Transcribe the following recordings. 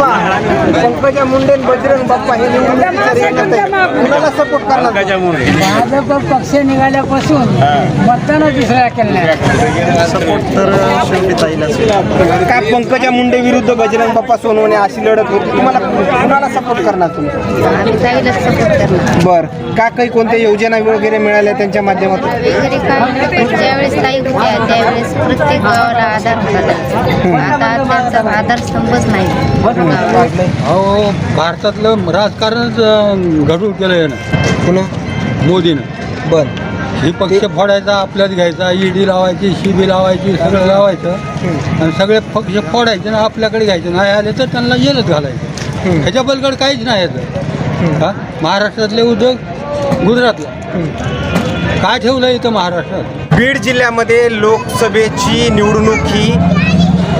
बाप्पा. पंकजा मुंडे बजरंग बाप्पा हे. कुणाला सपोर्ट करणार? भाजप पक्ष निघाल्यापासून मतदान दुसऱ्या केलं सपोर्ट तर शेवटी काय पंकजा मुंडे विरुद्ध बजरंग बाप्पा सोनवणे अशी लढत होती? तुम्हाला कुणाला सपोर्ट करणार तुम्ही? बर. का काही कोणत्या योजना वगैरे मिळाल्या त्यांच्या माध्यमातून? त्यावेळेस प्रत्येक गावाला आधार होता. आता त्यांचा आधारस्तंभच नाही. गावाला. अहो भारतातलं राजकारणच गढूळ केलं यानं. पुन्हा मोदीनं. बर. ही पक्ष फोडायचा आपल्यात घ्यायचा ईडी लावायची शिबी लावायची सगळं लावायचं. आणि सगळे पक्ष फोडायचे ना आपल्याकडे घ्यायचे. नाही आले तर त्यांना जेलच घालायचं. ह्याच्या पलीकडे काहीच नाही याचं. हा? महाराष्ट्रातले उद्योग गुजरातला. काय ठेवलं इथं महाराष्ट्रात? बीड जिल्ह्यामध्ये लोकसभेची निवडणूक ही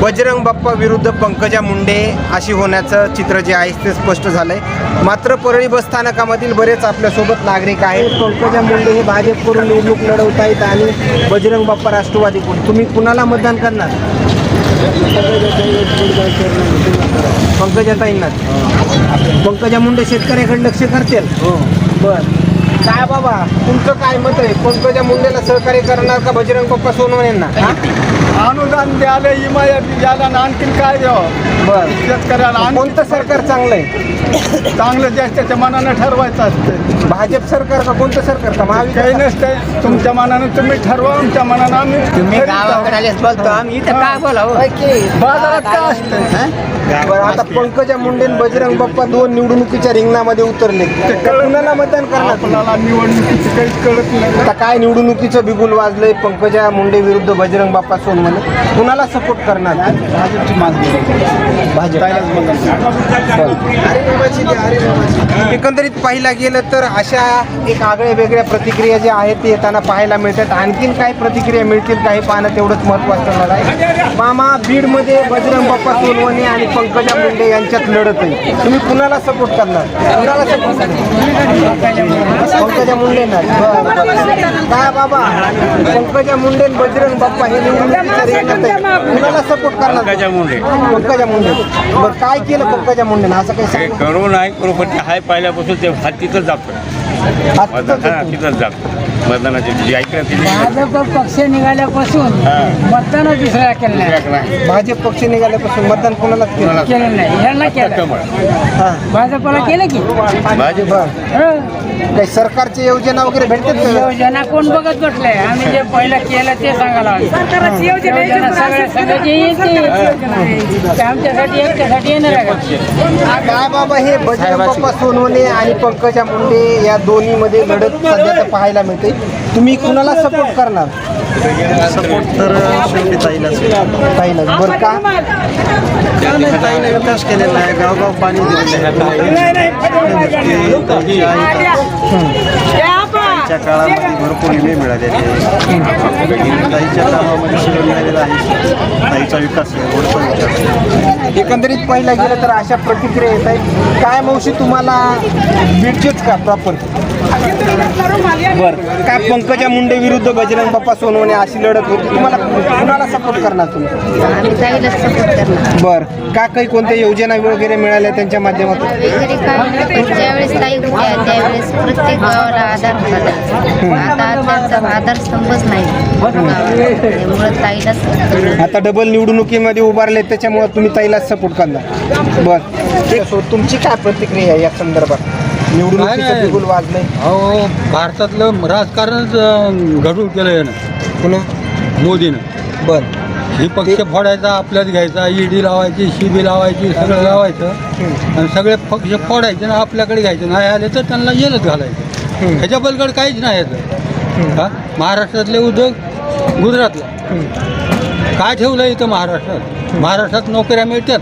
बजरंग बाप्पा विरुद्ध पंकजा मुंडे अशी होण्याचं चित्र जे आहे ते स्पष्ट झालंय. मात्र परळी बस स्थानकामधील बरेच आपल्यासोबत नागरिक आहेत. पंकजा मुंडे हे भाजपकडून निवडणूक लढवत आहेत आणि बजरंग बाप्पा राष्ट्रवादीकडून तुम्ही कुणाला मतदान करणार? पंकजाताईंना पंकजा मुंडे शेतकऱ्याकडे लक्ष करतील? बर. काय बाबा? तुमचं काय मत आहे? पंकजा मुंडेला सहकार्य करणार का बजरंग पप्पा सोनवणेंना? हा? अनुदान द्यायला हिमायत द्यायला आणखीन काय द्यावं बर. शेतकऱ्याला कोणतं सरकार चांगलं आहे? चांगलं ज्याच्या मनानं ठरवायचं असतं. भाजप सरकार का कोणतं सरकार का? महाविकास नसतंय तुमच्या मनानं तुम्ही ठरवा आमच्या मनानं आम्ही तुम्ही गावाकडे आलेच बोलतो आम्ही इथं काय बोलावं? बाजारात काय असतं? बरं आता पंकजा मुंडे आणि बजरंग बाप्पा दोन निवडणुकीच्या रिंगणामध्ये उतरले. तर कुणाला मतदान करणार. तुम्ही? आपल्याला निवडणुकीचं काहीच कळत नाही. आता काय निवडणुकीचं बिगुल वाजलंय? पंकजा मुंडे विरुद्ध बजरंग बाप्पा सोनवणे. कुणाला सपोर्ट करणार? भाजपची मागणी. भाजप. एकंदरीत पाहिला गेलं तर अशा एक आगळ्या वेगळ्या प्रतिक्रिया ज्या आहेत ते येताना पाहायला मिळतात. आणखीन काय प्रतिक्रिया मिळतील काही पाहणं तेवढंच महत्त्वाचं होणार आहे. मामा बीडमध्ये बजरंग बाप्पा सोनवणे आणि पंकजा मुंडे यांच्यात लढत आहे तुम्ही कुणाला सपोर्ट करणार? कुणाला सपोर्ट करणार? पंकजा मुंडे काय बाबा? पंकजा मुंडे बजरंग बाप्पा हे कुणाला सपोर्ट करणार? पंकजा मुंडे. पंकजा मुंडे. बरं काय केलं पंकजा मुंडेनं? असं काही. करू नाही करू पण ते हाय पाहिल्यापासून ते हात तिथंच जातं मतदान तिथंच जातं. मतदानाची जी ऐकलं ती भाजप पक्ष निघाल्यापासून मतदान दुसऱ्या केलं नाही. भाजप पक्ष निघाल्यापासून मतदान कोणाला केलं? केलं नाही. यांना केलं. कमळ. भाजपला केलं की? भाजप. हं. काही सरकारची योजना वगैरे भेटतात का? योजना कोण बघत बसलंय? आम्ही जे पहिलं केलं ते सांगायला आमच्यासाठी एकट्यासाठी येणार काय बाबा हे बजरंग बाप्पा सोनवणे आणि पंकजा मुंडे या दोन्ही मध्ये लढत सध्या तर पाहायला मिळते तुम्ही कुणाला सपोर्ट करणार? सपोर्ट तर शेवटी ताईलाच ताईला. बरं का? ताईने विकास केलेला आहे. गावगाव पाणी दिलेलं आहे. काळामध्ये भरपूर विमे मिळालेले आहे. ताईच्या काळामध्ये सगळं मिळालेलं आहे. ताईचा विकास आहे. रोडचा विकास आहे. एकंदरीत पाहिलं गेलं तर अशा प्रतिक्रिया येत आहेत. काय मावशी तुम्हाला बीडचेच का प्रॉपर बरं. काय पंकजा मुंडे विरुद्ध बजरंग बाप्पा सोनवणे अशी लढत होती? तुम्हाला कुणाला सपोर्ट करणार तुम्ही? आम्ही सपोर्ट करणार. बरं. का काही कोणत्या योजना वगैरे मिळाल्या त्यांच्या माध्यमातून? वगैरे काय ज्यावेळेस ताई होत्या त्यावेळेस प्रत्येक गावाला आधार होता. त्यांचा. आता त्यांचा आधारस्तंभच नाही. गावाला. त्यामुळे ताईलाच support करणार. आता डबल निवडणुकीमध्ये उभारले त्याच्यामुळे तुम्ही ताईलाच सपोर्ट करणार. बर. एक सो तुमची काय प्रतिक्रिया आहे या संदर्भात. बिगुल वाजलंय अहो भारतातलं राजकारणच गढूळ केलं यानं पुन्हा? मोदीनं. बर. ही पक्ष फोडायचा आपल्यात घ्यायचा ईडी लावायची शिबी लावायची सगळं लावायचं. आणि सगळे पक्ष फोडायचे ना आपल्याकडे घ्यायचे. नाही आले तर त्यांना जेलच घालायचं. ह्याच्या पलीकडे काहीच नाही याचं. हा? महाराष्ट्रातले उद्योग गुजरातला. काय ठेवलं इथं महाराष्ट्रात? महाराष्ट्रात नोकऱ्या मिळतात.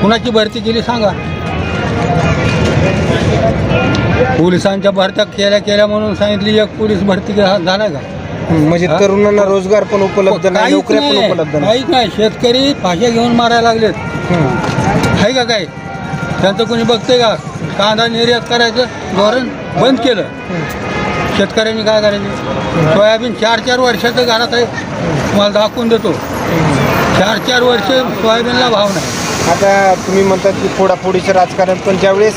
कुणाची भरती केली सांगा. पोलिसांच्या भरत्या केल्या केल्या म्हणून सांगितली एक पोलीस भरती झाला का? म्हणजे? तरुणांना रोजगार पण उपलब्ध नाही नोकऱ्या पण उपलब्ध नाही. काहीच नाही. शेतकरी भाषा घेऊन मारायला लागलेत. आहे का काय त्यांचं कोणी बघतंय का? कांदा निर्यात करायचं धोरण बंद केलं. शेतकऱ्यांनी काय करायचं? सोयाबीन चार चार वर्षाचं घरात आहे. तुम्हाला दाखवून देतो. चार चार वर्ष सोयाबीनला भाव नाही. आता तुम्ही म्हणतात की फोडाफोडीचं राजकारण पण ज्यावेळेस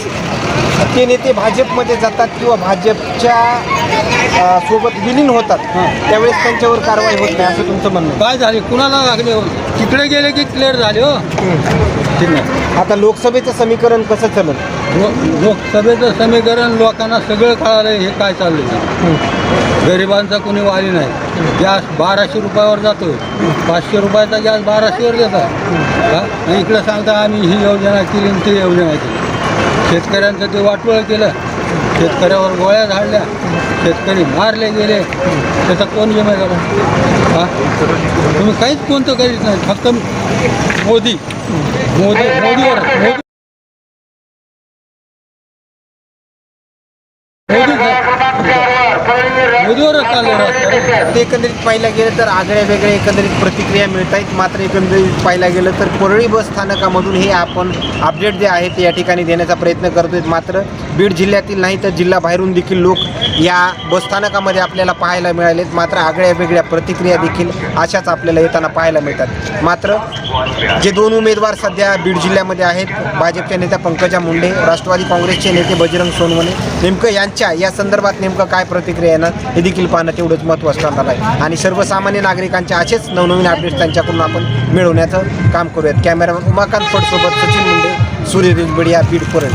ते नेते भाजपमध्ये जातात किंवा भाजपच्या सोबत विलीन होतात त्यावेळेस त्यांच्यावर कारवाई होत नाही असं तुमचं म्हणणं. काय झाले? कुणाला लागले? हो तिकडे गेले की क्लिअर झाले हो. ठीक नाही. आता लोकसभेचं समीकरण कसं चालत लो- लोकसभेचं समीकरण लोकांना सगळं कळालं हे काय चाललंय? गरिबांचा कोणी वाली नाही. गॅस बाराशे रुपयावर जातोय. पाचशे रुपयाचा गॅस बाराशेवर देतात का? आणि इकडं सांगता आम्ही ही योजना केली आणि ती योजना केली. शेतकऱ्यांचं ते वाटोळं केलं. शेतकऱ्यावर गोळ्या झाडल्या. शेतकरी मारले गेले. त्याचा कोण जिम्मेदार आहे? हा? तुम्ही काहीच कोणतं करीत नाही. फक्त मोदी. मोदी मोदीवर मोदी मोदीवरच ते एकंदरीत पाहिलं गेलं तर आगळ्या वेगळ्या एकंदरीत प्रतिक्रिया मिळत आहेत मात्र एकंदरीत पाहिलं गेलं तर परळी बस स्थानकामधून हे आपण अपडेट जे आहे ते या ठिकाणी देण्याचा प्रयत्न करतोय मात्र बीड जिल्ह्यातील नाही तर जिल्हा बाहेरून देखील लोक या बस स्थानकामध्ये आपल्याला पाहायला मिळालेत. मात्र आगळ्या वेगळ्या प्रतिक्रिया देखील अशाच आपल्याला येताना पाहायला मिळतात. मात्र जे दोन उमेदवार सध्या बीड जिल्ह्यामध्ये आहेत भाजपच्या नेत्या पंकजा मुंडे राष्ट्रवादी काँग्रेसचे नेते बजरंग सोनवणे नेमकं यांच्या या संदर्भात नेमकं काय प्रतिक्रिया येणार? हे देखील पाहणं तेवढंच महत्त्वाचं ठरणार आहे. आणि सर्वसामान्य नागरिकांचे असेच नवनवीन अपडेट्स त्यांच्याकडून आपण मिळवण्याचं काम करूयात. कॅमेरा उमाकांत फडसोबत सचिन मुंडे सूर्य बीड बीड परळ